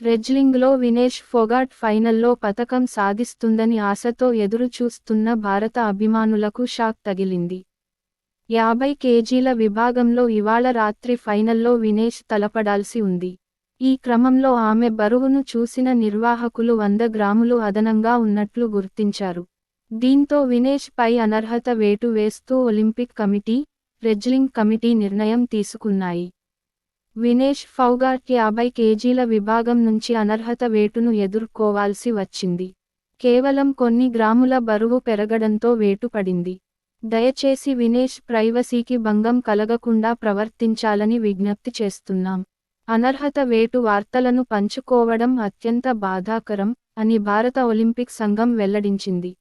రెజ్లింగ్లో వినేష్ ఫోగాట్ ఫైనల్లో పతకం సాధిస్తుందని ఆశతో ఎదురుచూస్తున్న భారత అభిమానులకు షాక్ తగిలింది. యాభై కేజీల విభాగంలో ఇవాళ రాత్రి ఫైనల్లో వినేష్ తలపడాల్సి ఉంది. ఈ క్రమంలో ఆమె బరువును చూసిన నిర్వాహకులు వంద గ్రాములు అదనంగా ఉన్నట్లు గుర్తించారు. దీంతో వినేష్ పై అనర్హత వేటు వేస్తూ ఒలింపిక్ కమిటీ రెజ్లింగ్ కమిటీ నిర్ణయం తీసుకున్నాయి. వినేష్ ఫౌగాట్ యాభై కేజీల విభాగం నుంచి అనర్హత వేటును ఎదుర్కోవాల్సి వచ్చింది. కేవలం కొన్ని గ్రాముల బరువు పెరగడంతో వేటు పడింది. దయచేసి వినేష్ ప్రైవసీకి భంగం కలగకుండా ప్రవర్తించాలని విజ్ఞప్తి చేస్తున్నాం. అనర్హత వేటు వార్తలను పంచుకోవడం అత్యంత బాధాకరం అని భారత ఒలింపిక్ సంఘం వెల్లడించింది.